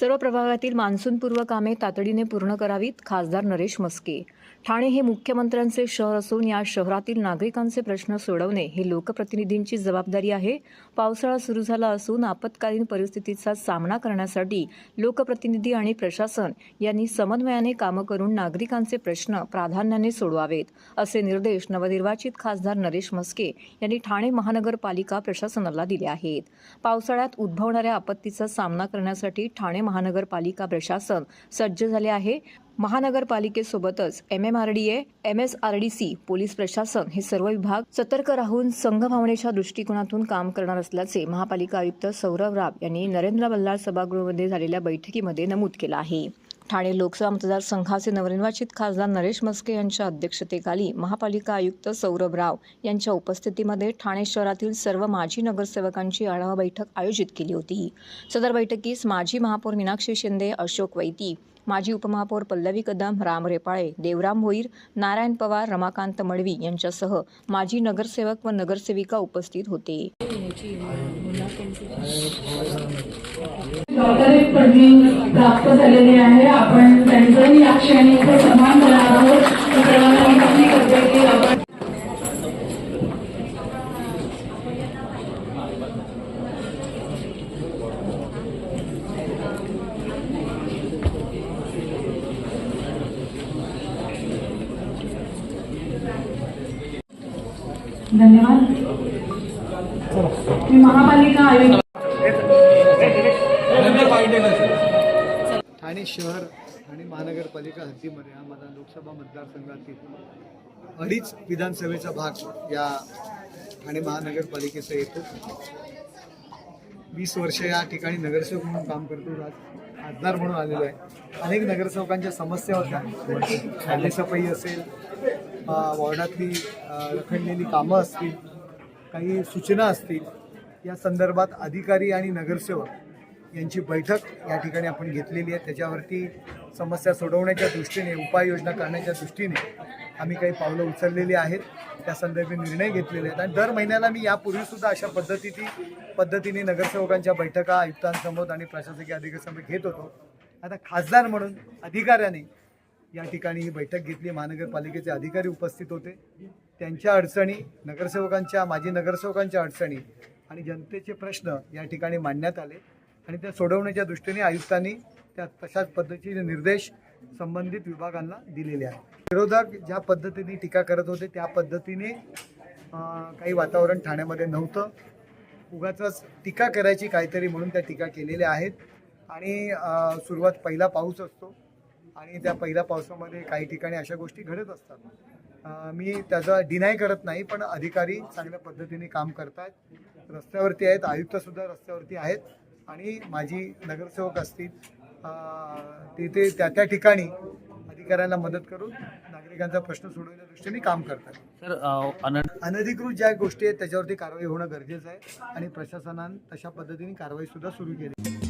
सर्व प्रभागातील मान्सूनपूर्व कामे तातडीने पूर्ण करावीत खासदार नरेश मस्के ठाणे हे मुख्यमंत्र्यांचे शहर असून या शहरातील नागरिकांचे प्रश्न सोडवणे ही लोकप्रतिनिधींची जबाबदारी आहे. पावसाळा सुरू झाला असून आपत्कालीन परिस्थितीचा सामना करण्यासाठी लोकप्रतिनिधी आणि प्रशासन यांनी समन्वयाने कामं करून नागरिकांचे प्रश्न प्राधान्याने सोडवावेत असे निर्देश नवनिर्वाचित खासदार नरेश मस्के यांनी ठाणे महानगरपालिका प्रशासनाला दिले आहेत. पावसाळ्यात उद्भवणाऱ्या आपत्तीचा सामना करण्यासाठी ठाणे महानगरपालिका प्रशासन सज्ज झाले आहे. महानगरपालिकेसोबतच M M R D A M S R D C police प्रशासन हे सर्व विभाग सतर्क राहून संघभावनेच्या दृष्टिकोनातून काम करणार असल्याचे महापालिका आयुक्त सौरभ राव यांनी नरेंद्र बल्लाळ सभागृहामध्ये झालेल्या बैठकीमध्ये नमूद केलं आहे. ठाणे लोकसभा मतदारसंघाचे नवनिर्वाचित खासदार नरेश मस्के यांच्या अध्यक्षतेखाली महापालिका आयुक्त सौरभ राव यांच्या उपस्थितीमध्ये ठाणे शहरातील सर्व माजी नगरसेवकांची आढावा बैठक आयोजित केली होती. सदर बैठकीस माजी महापौर मीनाक्षी शिंदे अशोक वैती माजी उपमहापौर पल्लवी कदम राम रेपाळे देवराम भोईर नारायण पवार रमाकांत मडवी यांच्यासह माजी नगरसेवक व नगरसेविका उपस्थित होते. प्राप्त झालेले आहे. आपण त्यांचंही या क्षणी सन्मान करणार आहोत मी सर्वांना विनंती करते की आपण धन्यवाद. मी महापालिका आयुक्त ठाणे शहर आणि महानगरपालिका हद्दीमध्ये हा माझा लोकसभा मतदारसंघातील अडीच विधानसभेचा भाग या ठाणे महानगरपालिकेचा येतो. वीस वर्ष या ठिकाणी नगरसेवक म्हणून काम करतो. आज खासदार म्हणून आलेलो आहे. अनेक नगरसेवकांच्या समस्या होत्या. नालेसफाई असेल वॉर्डातली रखडलेली कामं असतील काही सूचना असतील या संदर्भात अधिकारी आणि नगरसेवक यांची बैठक या ठिकाणी आपण घेतलेली आहे. त्याच्यावरती समस्या सोडवण्याच्या दृष्टीने उपाययोजना करण्याच्या दृष्टीने आम्ही काही पावलं उचललेली आहेत. त्या संदर्भी निर्णय घेतलेले आहेत. आणि दर महिन्याला मी यापूर्वीसुद्धा अशा पद्धतीची पद्धतीने नगरसेवकांच्या बैठका आयुक्तांसमोर आणि प्रशासकीय अधिकाऱ्यांसमोर घेत होतो. आता खासदार म्हणून अधिकाऱ्याने या ठिकाणी ही बैठक घेतली. महानगरपालिकेचे अधिकारी उपस्थित होते. त्यांच्या अडचणी नगरसेवकांच्या माजी नगरसेवकांच्या अडचणी आणि जनतेचे प्रश्न या ठिकाणी मांडण्यात आले. आणि त्या सोडवण्याच्या दृष्टीने आयुक्तांनी त्या तशाच पद्धतीचे निर्देश संबंधित विभागांना दिलेले आहेत. विरोधक ज्या पद्धतीने टीका करत होते त्या पद्धतीने काही वातावरण ठाण्यामध्ये नव्हतं. उगाच टीका करायची काहीतरी म्हणून त्या टीका केलेल्या आहेत. आणि सुरुवात पहिला पाऊस असतो. आणि त्या पहिल्या पावसामध्ये काही ठिकाणी अशा गोष्टी घडत असतात. मी त्याचा डिनाय करत नाही पण अधिकारी चांगल्या पद्धतीने काम करतायत रस्त्यावरती आहेत आयुक्तसुद्धा रस्त्यावरती आहेत आणि माझी नगरसेवक असतील. अं, ते ते त्या त्या ठिकाणी अधिकाऱ्यांना मदत करून नागरिकांचा प्रश्न सोडवण्याच्या दृष्टीने काम करतात. अनधिकृत ज्या गोष्टी आहेत त्याच्यावरती कारवाई होणं गरजेचं आहे आणि प्रशासनानं तशा पद्धतीने कारवाई सुद्धा सुरू केली.